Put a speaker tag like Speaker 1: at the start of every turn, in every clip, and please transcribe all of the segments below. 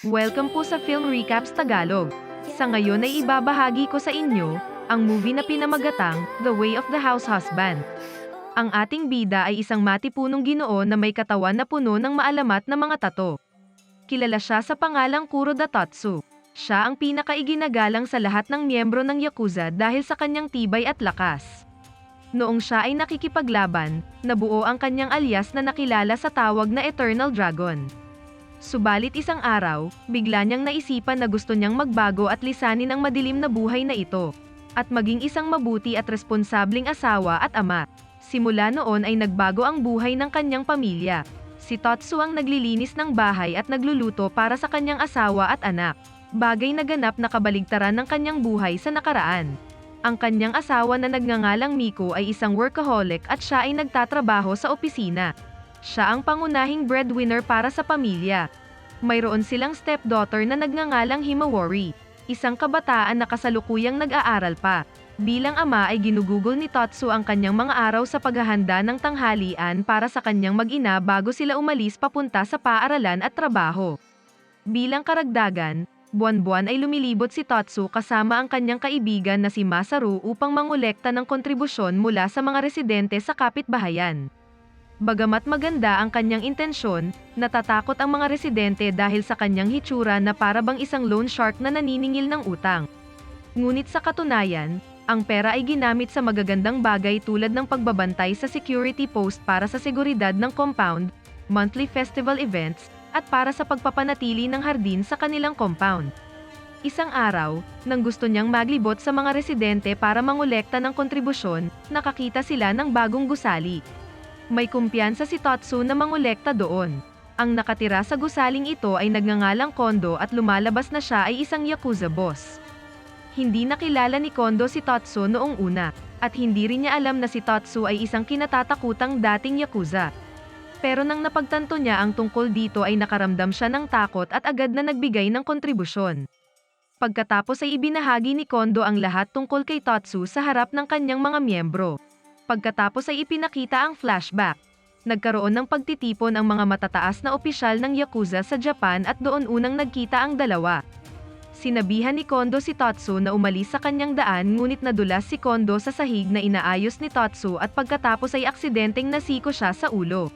Speaker 1: Welcome po sa Film Recaps Tagalog. Sa ngayon ay ibabahagi ko sa inyo, ang movie na pinamagatang, The Way of the House Husband. Ang ating bida ay isang matipunong ginoo na may katawan na puno ng maalamat na mga tato. Kilala siya sa pangalang Kuro Datatsu. Siya ang pinakaiginagalang sa lahat ng miyembro ng Yakuza dahil sa kanyang tibay at lakas. Noong siya ay nakikipaglaban, nabuo ang kanyang alias na nakilala sa tawag na Eternal Dragon. Subalit isang araw, bigla niyang naisipan na gusto niyang magbago at lisanin ang madilim na buhay na ito. At maging isang mabuti at responsabling asawa at ama. Simula noon ay nagbago ang buhay ng kanyang pamilya. Si Totsu ang naglilinis ng bahay at nagluluto para sa kanyang asawa at anak. Bagay na ganap na kabaligtaran ng kanyang buhay sa nakaraan. Ang kanyang asawa na nagngangalang Miko ay isang workaholic at siya ay nagtatrabaho sa opisina. Siya ang pangunahing breadwinner para sa pamilya. Mayroon silang stepdaughter na nagngangalang Himawari, isang kabataan na kasalukuyang nag-aaral pa. Bilang ama ay ginugugol ni Totsu ang kanyang mga araw sa paghahanda ng tanghalian para sa kanyang mag-ina bago sila umalis papunta sa paaralan at trabaho. Bilang karagdagan, buwan-buwan ay lumilibot si Totsu kasama ang kanyang kaibigan na si Masaru upang mangolekta ng kontribusyon mula sa mga residente sa kapitbahayan. Bagamat maganda ang kanyang intensyon, natatakot ang mga residente dahil sa kanyang hitsura na para bang isang loan shark na naniningil ng utang. Ngunit sa katunayan, ang pera ay ginamit sa magagandang bagay tulad ng pagbabantay sa security post para sa seguridad ng compound, monthly festival events, at para sa pagpapanatili ng hardin sa kanilang compound. Isang araw, nang gusto niyang maglibot sa mga residente para mangolekta ng kontribusyon, nakakita sila ng bagong gusali. May kumpiyansa si Totsu na mangolekta doon. Ang nakatira sa gusaling ito ay nagngangalang Kondo at lumalabas na siya ay isang Yakuza boss. Hindi nakilala ni Kondo si Totsu noong una, at hindi rin niya alam na si Totsu ay isang kinatatakutang dating Yakuza. Pero nang napagtanto niya ang tungkol dito ay nakaramdam siya ng takot at agad na nagbigay ng kontribusyon. Pagkatapos ay ibinahagi ni Kondo ang lahat tungkol kay Totsu sa harap ng kanyang mga miyembro. Pagkatapos ay ipinakita ang flashback. Nagkaroon ng pagtitipon ang mga matataas na opisyal ng Yakuza sa Japan at doon unang nagkita ang dalawa. Sinabihan ni Kondo si Totsu na umalis sa kanyang daan ngunit nadulas si Kondo sa sahig na inaayos ni Totsu at pagkatapos ay aksidenteng nasiko siya sa ulo.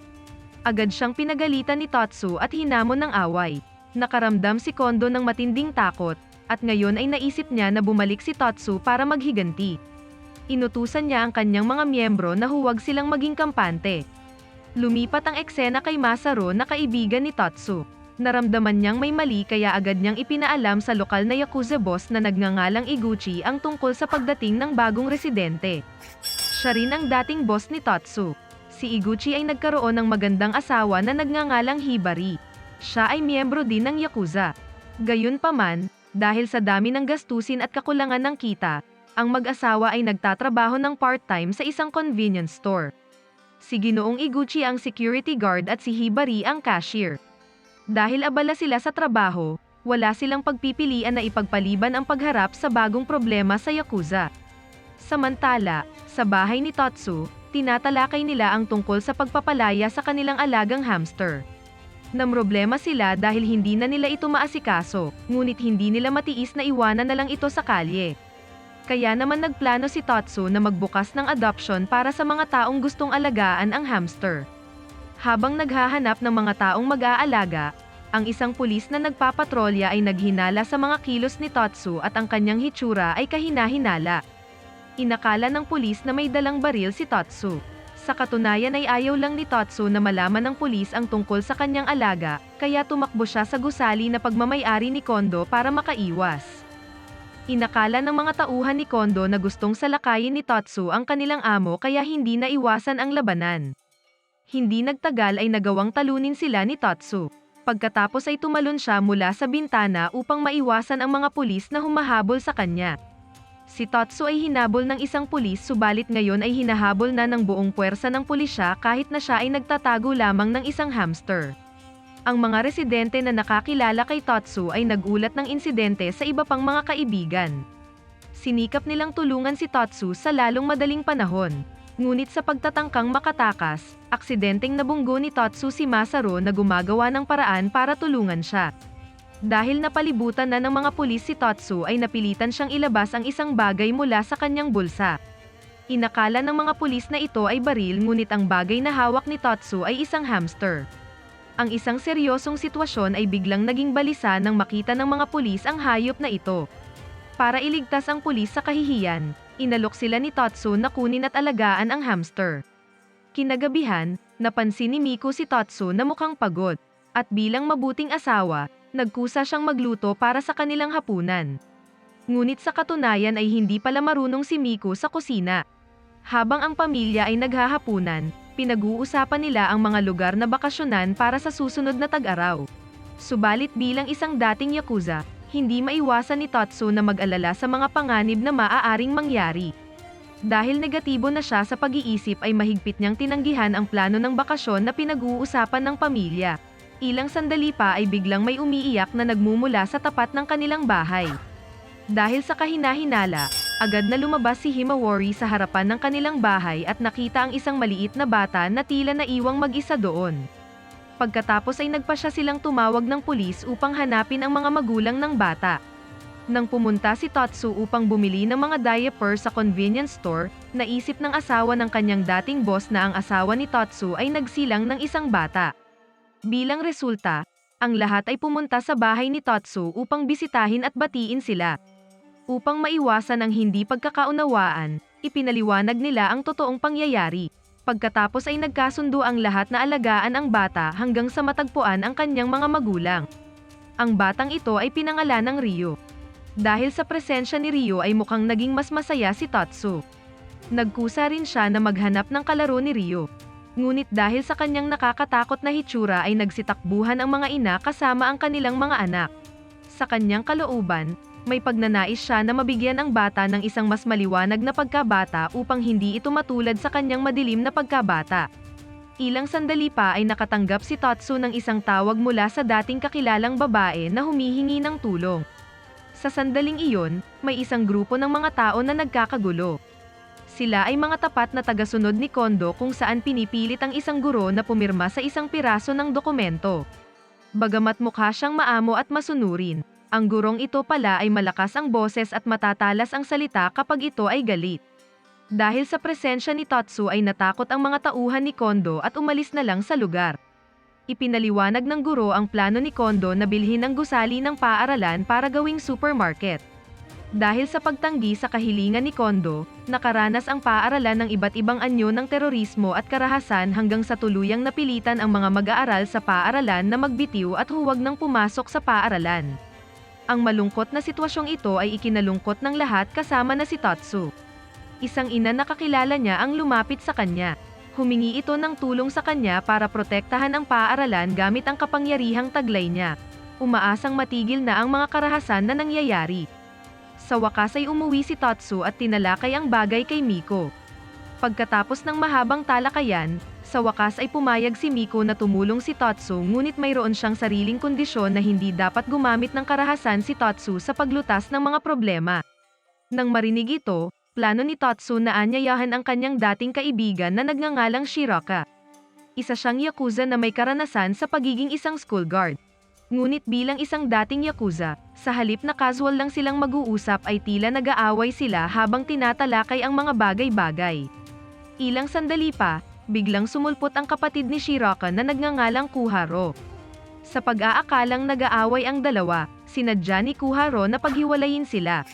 Speaker 1: Agad siyang pinagalitan ni Totsu at hinamon ng away. Nakaramdam si Kondo ng matinding takot, at ngayon ay naisip niya na bumalik si Totsu para maghiganti. Inutusan niya ang kanyang mga miyembro na huwag silang maging kampante. Lumipat ang eksena kay Masaru na kaibigan ni Totsu. Naramdaman niyang may mali kaya agad niyang ipinaalam sa lokal na Yakuza boss na nagngangalang Iguchi ang tungkol sa pagdating ng bagong residente. Siya rin ang dating boss ni Totsu. Si Iguchi ay nagkaroon ng magandang asawa na nagngangalang Hibari. Siya ay miyembro din ng Yakuza. Gayunpaman, dahil sa dami ng gastusin at kakulangan ng kita, ang mag-asawa ay nagtatrabaho ng part-time sa isang convenience store. Si Ginoong Iguchi ang security guard at si Hibari ang cashier. Dahil abala sila sa trabaho, wala silang pagpipilian na ipagpaliban ang pagharap sa bagong problema sa Yakuza. Samantala, sa bahay ni Totsu, tinatalakay nila ang tungkol sa pagpapalaya sa kanilang alagang hamster. Namroblema sila dahil hindi na nila ito maasikaso, ngunit hindi nila matiis na iwanan na lang ito sa kalye. Kaya naman nagplano si Totsu na magbukas ng adoption para sa mga taong gustong alagaan ang hamster. Habang naghahanap ng mga taong mag-aalaga, ang isang pulis na nagpapatrolya ay naghinala sa mga kilos ni Totsu at ang kanyang hitsura ay kahina-hinala. Inakala ng pulis na may dalang baril si Totsu. Sa katunayan ay ayaw lang ni Totsu na malaman ng pulis ang tungkol sa kanyang alaga, kaya tumakbo siya sa gusali na pagmamayari ni Kondo para makaiwas. Inakala ng mga tauhan ni Kondo na gustong salakayin ni Totsu ang kanilang amo kaya hindi na iwasan ang labanan. Hindi nagtagal ay nagawang talunin sila ni Totsu. Pagkatapos ay tumalon siya mula sa bintana upang maiwasan ang mga pulis na humahabol sa kanya. Si Totsu ay hinabol ng isang pulis subalit ngayon ay hinahabol na ng buong puwersa ng pulisya kahit na siya ay nagtatago lamang ng isang hamster. Ang mga residente na nakakilala kay Totsu ay nagulat ng insidente sa iba pang mga kaibigan. Sinikap nilang tulungan si Totsu sa lalong madaling panahon. Ngunit sa pagtatangkang makatakas, aksidenteng nabunggo ni Totsu si Masaru na gumagawa ng paraan para tulungan siya. Dahil napalibutan na ng mga pulis si Totsu ay napilitan siyang ilabas ang isang bagay mula sa kanyang bulsa. Inakala ng mga pulis na ito ay baril ngunit ang bagay na hawak ni Totsu ay isang hamster. Ang isang seryosong sitwasyon ay biglang naging balisa nang makita ng mga pulis ang hayop na ito. Para iligtas ang pulis sa kahihiyan, inalok sila ni Totsu na kunin at alagaan ang hamster. Kinagabihan, napansin ni Miko si Totsu na mukhang pagod, at bilang mabuting asawa, nagkusa siyang magluto para sa kanilang hapunan. Ngunit sa katunayan ay hindi pala marunong si Miko sa kusina. Habang ang pamilya ay naghahapunan, pinag-uusapan nila ang mga lugar na bakasyonan para sa susunod na tag-araw. Subalit bilang isang dating yakuza, hindi maiwasan ni Totsu na mag-alala sa mga panganib na maaaring mangyari. Dahil negatibo na siya sa pag-iisip ay mahigpit niyang tinanggihan ang plano ng bakasyon na pinag-uusapan ng pamilya. Ilang sandali pa ay biglang may umiiyak na nagmumula sa tapat ng kanilang bahay. Dahil sa kahinahinala, agad na lumabas si Himawari sa harapan ng kanilang bahay at nakita ang isang maliit na bata na tila naiwang mag-isa doon. Pagkatapos ay nagpa siya silang tumawag ng pulis upang hanapin ang mga magulang ng bata. Nang pumunta si Totsu upang bumili ng mga diaper sa convenience store, naisip ng asawa ng kanyang dating boss na ang asawa ni Totsu ay nagsilang ng isang bata. Bilang resulta, ang lahat ay pumunta sa bahay ni Totsu upang bisitahin at batiin sila. Upang maiwasan ang hindi pagkakaunawaan, ipinaliwanag nila ang totoong pangyayari. Pagkatapos ay nagkasundo ang lahat na alagaan ang bata hanggang sa matagpuan ang kanyang mga magulang. Ang batang ito ay pinangalan ng Ryo. Dahil sa presensya ni Ryo ay mukhang naging mas masaya si Tatsu. Nagkusa rin siya na maghanap ng kalaro ni Ryo. Ngunit dahil sa kanyang nakakatakot na hitsura ay nagsitakbuhan ang mga ina kasama ang kanilang mga anak. Sa kanyang kalooban, may pagnanais siya na mabigyan ang bata ng isang mas maliwanag na pagkabata upang hindi ito matulad sa kanyang madilim na pagkabata. Ilang sandali pa ay nakatanggap si Tatsu ng isang tawag mula sa dating kakilalang babae na humihingi ng tulong. Sa sandaling iyon, may isang grupo ng mga tao na nagkakagulo. Sila ay mga tapat na tagasunod ni Kondo kung saan pinipilit ang isang guro na pumirma sa isang piraso ng dokumento. Bagamat mukha siyang maamo at masunurin, ang gurong ito pala ay malakas ang boses at matatalas ang salita kapag ito ay galit. Dahil sa presensya ni Tatsu ay natakot ang mga tauhan ni Kondo at umalis na lang sa lugar. Ipinaliwanag ng guro ang plano ni Kondo na bilhin ang gusali ng paaralan para gawing supermarket. Dahil sa pagtanggi sa kahilingan ni Kondo, nakaranas ang paaralan ng iba't ibang anyo ng terorismo at karahasan hanggang sa tuluyang napilitan ang mga mag-aaral sa paaralan na magbitiw at huwag nang pumasok sa paaralan. Ang malungkot na sitwasyong ito ay ikinalungkot ng lahat kasama na si Tatsu. Isang ina na kakilala niya ang lumapit sa kanya. Humingi ito ng tulong sa kanya para protektahan ang paaralan gamit ang kapangyarihang taglay niya. Umaasang matigil na ang mga karahasan na nangyayari. Sa wakas ay umuwi si Tatsu at tinalakay ang bagay kay Miko. Pagkatapos ng mahabang talakayan, sa wakas ay pumayag si Miko na tumulong si Tatsu ngunit mayroon siyang sariling kondisyon na hindi dapat gumamit ng karahasan si Tatsu sa paglutas ng mga problema. Nang marinig ito, plano ni Tatsu na anyayahan ang kanyang dating kaibigan na nagngangalang Shiraka. Isa siyang yakuza na may karanasan sa pagiging isang school guard. Ngunit bilang isang dating yakuza, sa halip na casual lang silang mag-uusap ay tila nag-aaway sila habang tinatalakay ang mga bagay-bagay. Ilang sandali pa, biglang sumulpot ang kapatid ni Shiraka na nagngangalang Kuharo. Sa pag-aakalang nag-aaway ang dalawa, sinadya ni Kuharo na paghiwalayin sila.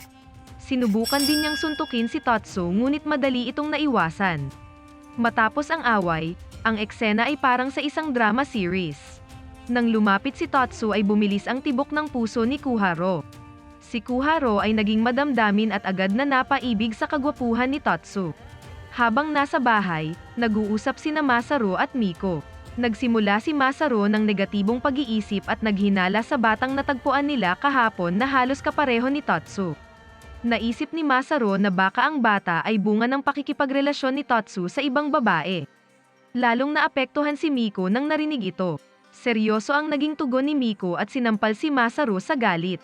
Speaker 1: Sinubukan din niyang suntukin si Tatsu ngunit madali itong naiwasan. Matapos ang away, ang eksena ay parang sa isang drama series. Nang lumapit si Tatsu ay bumilis ang tibok ng puso ni Kuharo. Si Kuharo ay naging madamdamin at agad na napaibig sa kagwapuhan ni Tatsu. Habang nasa bahay, nag-uusap sina Masaru at Miko. Nagsimula si Masaru ng negatibong pag-iisip at naghinala sa batang natagpuan nila kahapon na halos kapareho ni Tatsu. Naisip ni Masaru na baka ang bata ay bunga ng pakikipagrelasyon ni Tatsu sa ibang babae. Lalong naapektuhan si Miko nang narinig ito. Seryoso ang naging tugon ni Miko at sinampal si Masaru sa galit.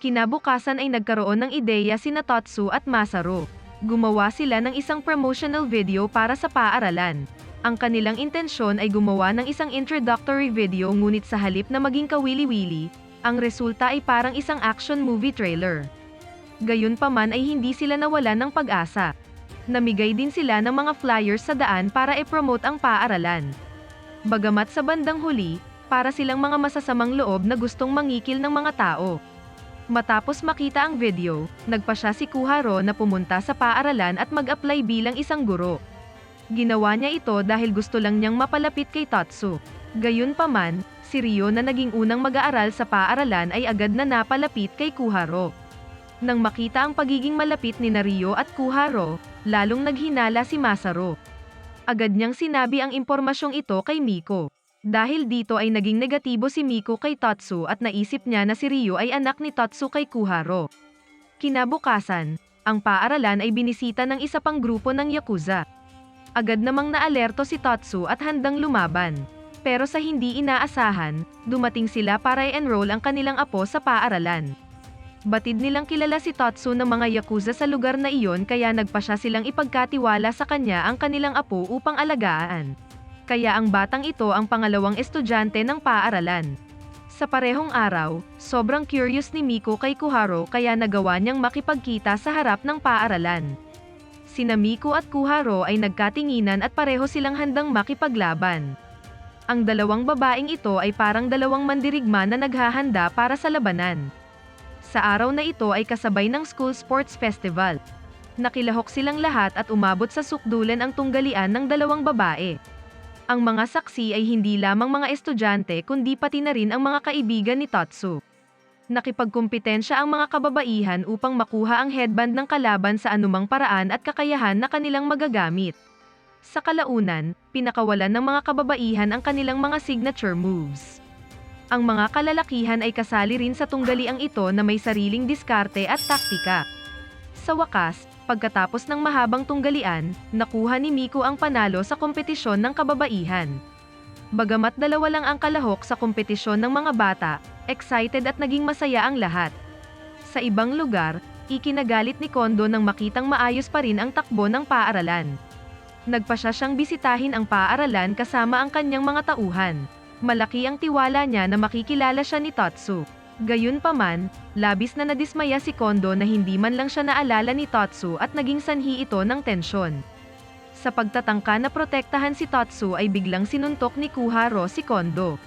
Speaker 1: Kinabukasan ay nagkaroon ng ideya sina Tatsu at Masaru. Gumawa sila ng isang promotional video para sa paaralan. Ang kanilang intensyon ay gumawa ng isang introductory video ngunit sa halip na maging kawili-wili, Ang resulta ay parang isang action movie trailer. Gayunpaman ay hindi sila nawala ng pag-asa. Namigay din sila ng mga flyers sa daan para i-promote ang paaralan. Bagamat sa bandang huli, para silang mga masasamang loob na gustong mangikil ng mga tao. Matapos makita ang video, nagpa siya si Kuharo na pumunta sa paaralan at mag-apply bilang isang guro. Ginawa niya ito dahil gusto lang niyang mapalapit kay Tatsu. Gayunpaman, si Ryo na naging unang mag-aaral sa paaralan ay agad na napalapit kay Kuharo. Nang makita ang pagiging malapit ni Rio at Kuharo, lalong naghinala si Masaro. Agad niyang sinabi ang impormasyong ito kay Miko. Dahil dito ay naging negatibo si Miko kay Tatsu at naisip niya na si Ryo ay anak ni Tatsu kay Kuharo. Kinabukasan, ang paaralan ay binisita ng isa pang grupo ng Yakuza. Agad namang naalerto si Tatsu at handang lumaban. Pero sa hindi inaasahan, dumating sila para i-enroll ang kanilang apo sa paaralan. Batid nilang kilala si Tatsu ng mga Yakuza sa lugar na iyon kaya nagpa siya silang ipagkatiwala sa kanya ang kanilang apo upang alagaan kaya ang batang ito ang pangalawang estudyante ng paaralan. Sa parehong araw, sobrang curious ni Miko kay Kuharo kaya nagawa niyang makipagkita sa harap ng paaralan. Sina Miko at Kuharo ay nagkatinginan at pareho silang handang makipaglaban. Ang dalawang babaeng ito ay parang dalawang mandirigma na naghahanda para sa labanan. Sa araw na ito ay kasabay ng School Sports Festival. Nakilahok silang lahat at umabot sa sukdulan ang tunggalian ng dalawang babae. Ang mga saksi ay hindi lamang mga estudyante kundi pati na rin ang mga kaibigan ni Tatsu. Nakipagkumpetensya ang mga kababaihan upang makuha ang headband ng kalaban sa anumang paraan at kakayahan na kanilang magagamit. Sa kalaunan, pinakawalan ng mga kababaihan ang kanilang mga signature moves. Ang mga kalalakihan ay kasali rin sa tunggaliang ito na may sariling diskarte at taktika. Sa wakas, pagkatapos ng mahabang tunggalian, nakuha ni Miko ang panalo sa kompetisyon ng kababaihan. Bagamat dalawa lang ang kalahok sa kompetisyon ng mga bata, excited at naging masaya ang lahat. Sa ibang lugar, ikinagalit ni Kondo nang makitang maayos pa rin ang takbo ng paaralan. Nagpa siya siyang bisitahin ang paaralan kasama ang kanyang mga tauhan. Malaki ang tiwala niya na makikilala siya ni Tatsu. Gayunpaman, labis na nadismaya si Kondo na hindi man lang siya naalala ni Tatsu at naging sanhi ito ng tensyon. Sa pagtatangka na protektahan si Tatsu ay biglang sinuntok ni Kuharo si Kondo.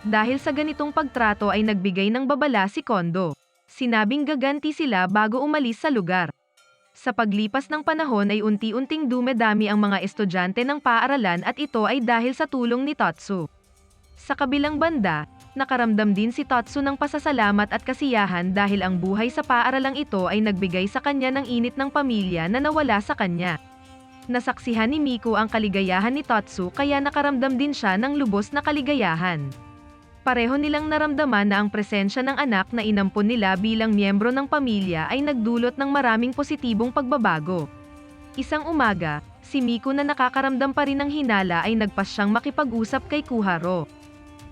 Speaker 1: Dahil sa ganitong pagtrato ay nagbigay ng babala si Kondo. Sinabing gaganti sila bago umalis sa lugar. Sa paglipas ng panahon ay unti-unting dumedami ang mga estudyante ng paaralan at ito ay dahil sa tulong ni Tatsu. Sa kabilang banda, nakaramdam din si Tatsu ng pasasalamat at kasiyahan dahil ang buhay sa paaralang ito ay nagbigay sa kanya ng init ng pamilya na nawala sa kanya. Nasaksihan ni Miko ang kaligayahan ni Tatsu kaya nakaramdam din siya ng lubos na kaligayahan. Pareho nilang naramdaman na ang presensya ng anak na inampon nila bilang miyembro ng pamilya ay nagdulot ng maraming positibong pagbabago. Isang umaga, si Miko na nakakaramdam pa rin ng hinala ay nagpas siyang makipag-usap kay Kuharo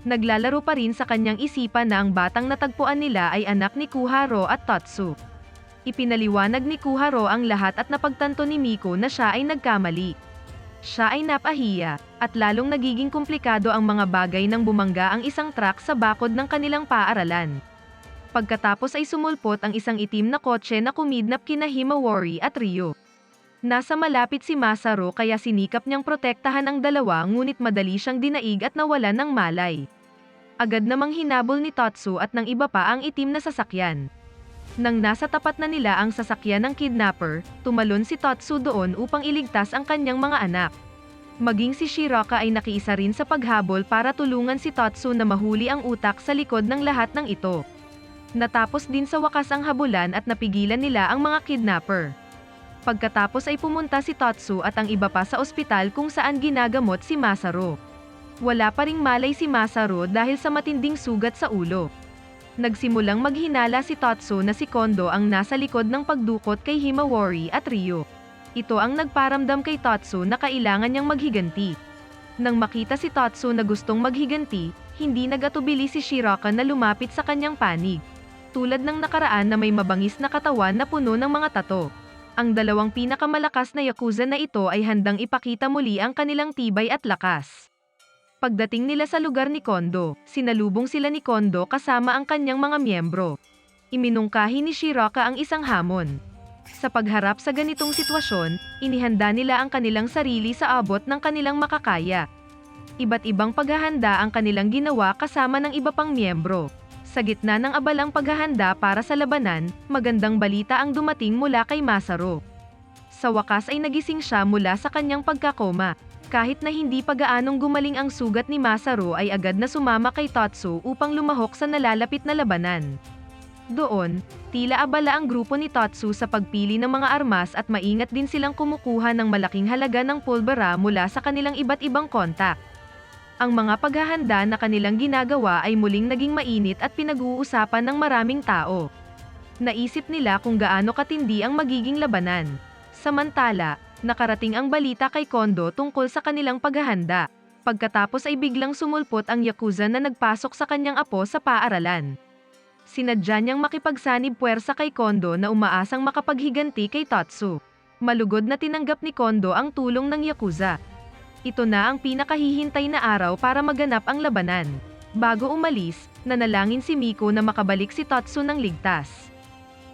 Speaker 1: naglalaro pa rin sa kanyang isipan na ang batang natagpuan nila ay anak ni Kuharo at Tatsu. Ipinaliwanag ni Kuharo ang lahat at napagtanto ni Miko na siya ay nagkamali. Siya ay napahiya, at lalong nagiging komplikado ang mga bagay nang bumangga ang isang truck sa bakod ng kanilang paaralan. Pagkatapos ay sumulpot ang isang itim na kotse na kumidnap kina Himawari at Ryo. Nasa malapit si Masaro kaya sinikap niyang protektahan ang dalawa ngunit madali siyang dinaig at nawalan ng malay. Agad namang hinabol ni Tatsu at ng iba pa ang itim na sasakyan. Nang nasa tapat na nila ang sasakyan ng kidnapper, tumalon si Tatsu doon upang iligtas ang kanyang mga anak. Maging si Shiraka ay nakiisa rin sa paghabol para tulungan si Tatsu na mahuli ang utak sa likod ng lahat ng ito. Natapos din sa wakas ang habulan at napigilan nila ang mga kidnapper. Pagkatapos ay pumunta si Tatsu at ang iba pa sa ospital kung saan ginagamot si Masaro. Wala pa ring malay si Masaro dahil sa matinding sugat sa ulo. Nagsimulang maghinala si Tatsu na si Kondo ang nasa likod ng pagdukot kay Himawari at Ryo. Ito ang nagparamdam kay Tatsu na kailangan niyang maghiganti. Nang makita si Tatsu na gustong maghiganti, hindi nagatubili si Shiraka na lumapit sa kanyang panig. Tulad ng nakaraan na may mabangis na katawan na puno ng mga tato ang dalawang pinakamalakas na yakuza na ito ay handang ipakita muli ang kanilang tibay at lakas. Pagdating nila sa lugar ni Kondo, sinalubong sila ni Kondo kasama ang kanyang mga miyembro. Iminungkahi ni Shiraka ang isang hamon. Sa pagharap sa ganitong sitwasyon, inihanda nila ang kanilang sarili sa abot ng kanilang makakaya. Iba't ibang paghahanda ang kanilang ginawa kasama ng iba pang miyembro. Sa gitna ng abalang paghahanda para sa labanan, magandang balita ang dumating mula kay Masaro. Sa wakas ay nagising siya mula sa kanyang pagkakoma. Kahit na hindi pa gaanong gumaling ang sugat ni Masaro ay agad na sumama kay Tatsu upang lumahok sa nalalapit na labanan. Doon, tila abala ang grupo ni Tatsu sa pagpili ng mga armas at maingat din silang kumukuha ng malaking halaga ng pulbera mula sa kanilang iba't ibang kontak. Ang mga paghahanda na kanilang ginagawa ay muling naging mainit at pinag-uusapan ng maraming tao. Naisip nila kung gaano katindi ang magiging labanan. Samantala, nakarating ang balita kay Kondo tungkol sa kanilang paghahanda. Pagkatapos ay biglang sumulpot ang Yakuza na nagpasok sa kanyang apo sa paaralan. Sinadya niyang makipagsanib puwersa kay Kondo na umaasang makapaghiganti kay Tatsu. Malugod na tinanggap ni Kondo ang tulong ng Yakuza. Ito na ang pinakahihintay na araw para maganap ang labanan. Bago umalis, nanalangin si Miko na makabalik si Tatsu ng ligtas.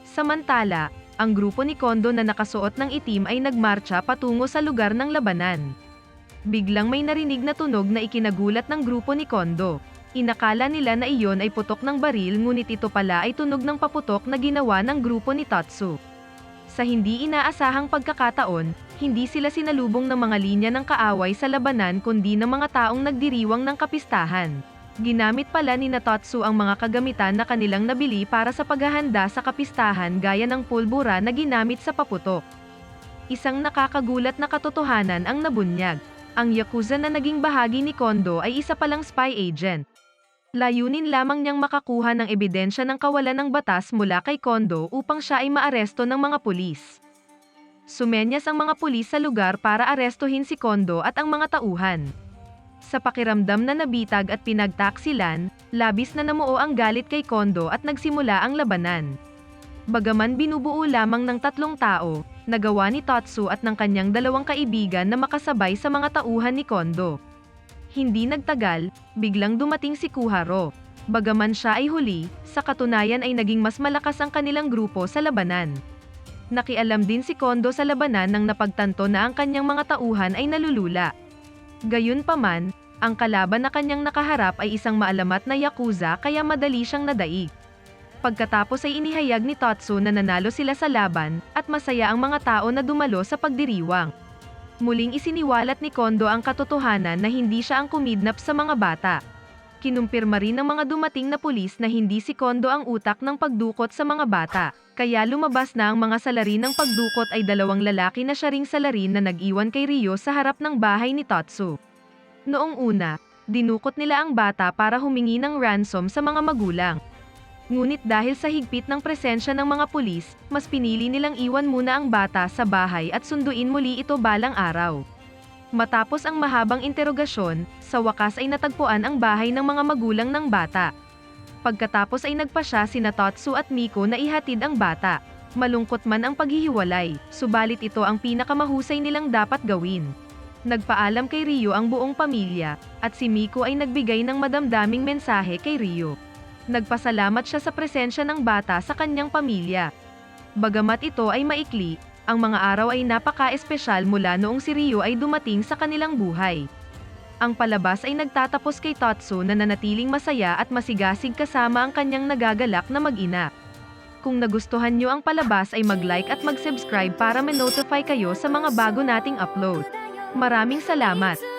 Speaker 1: Samantala, ang grupo ni Kondo na nakasuot ng itim ay nagmarcha patungo sa lugar ng labanan. Biglang may narinig na tunog na ikinagulat ng grupo ni Kondo. Inakala nila na iyon ay putok ng baril ngunit ito pala ay tunog ng paputok na ginawa ng grupo ni Tatsu. Sa hindi inaasahang pagkakataon, hindi sila sinalubong ng mga linya ng kaaway sa labanan kundi ng mga taong nagdiriwang ng kapistahan. Ginamit pala ni Natatsu ang mga kagamitan na kanilang nabili para sa paghahanda sa kapistahan gaya ng pulbura na ginamit sa paputok. Isang nakakagulat na katotohanan ang nabunyag. Ang Yakuza na naging bahagi ni Kondo ay isa palang spy agent. Layunin lamang niyang makakuha ng ebidensya ng kawalan ng batas mula kay Kondo upang siya ay maaresto ng mga pulis. Sumenyas ang mga pulis sa lugar para arestuhin si Kondo at ang mga tauhan. Sa pakiramdam na nabitag at pinagtaksilan, labis na namuo ang galit kay Kondo at nagsimula ang labanan. Bagaman binubuo lamang ng tatlong tao, nagawa ni Tatsu at ng kanyang dalawang kaibigan na makasabay sa mga tauhan ni Kondo. Hindi nagtagal, biglang dumating si Kuharo. Bagaman siya ay huli, sa katunayan ay naging mas malakas ang kanilang grupo sa labanan. Nakialam din si Kondo sa labanan nang napagtanto na ang kanyang mga tauhan ay nalulula. Gayunpaman, ang kalaban na kanyang nakaharap ay isang maalamat na yakuza kaya madali siyang nadaig. Pagkatapos ay inihayag ni Tatsu na nanalo sila sa laban at masaya ang mga tao na dumalo sa pagdiriwang. Muling isiniwalat ni Kondo ang katotohanan na hindi siya ang kumidnap sa mga bata. Kinumpirma rin ng mga dumating na pulis na hindi si Kondo ang utak ng pagdukot sa mga bata, kaya lumabas na ang mga salarin ng pagdukot ay dalawang lalaki na siya ring salarin na nag-iwan kay Ryo sa harap ng bahay ni Tatsu. Noong una, dinukot nila ang bata para humingi ng ransom sa mga magulang. Ngunit dahil sa higpit ng presensya ng mga pulis, mas pinili nilang iwan muna ang bata sa bahay at sunduin muli ito balang araw. Matapos ang mahabang interogasyon, sa wakas ay natagpuan ang bahay ng mga magulang ng bata. Pagkatapos ay nagpa siya sina Tatsu at Miko na ihatid ang bata. Malungkot man ang paghihiwalay, subalit ito ang pinakamahusay nilang dapat gawin. Nagpaalam kay Ryo ang buong pamilya, at si Miko ay nagbigay ng madamdaming mensahe kay Ryo. Nagpasalamat siya sa presensya ng bata sa kanyang pamilya. Bagamat ito ay maikli, ang mga araw ay napaka-espesyal mula noong si Ryo ay dumating sa kanilang buhay. Ang palabas ay nagtatapos kay Tatsu na nanatiling masaya at masigasig kasama ang kanyang nagagalak na mag-ina. Kung nagustuhan nyo ang palabas ay mag-like at mag-subscribe para ma-notify kayo sa mga bago nating upload. Maraming salamat!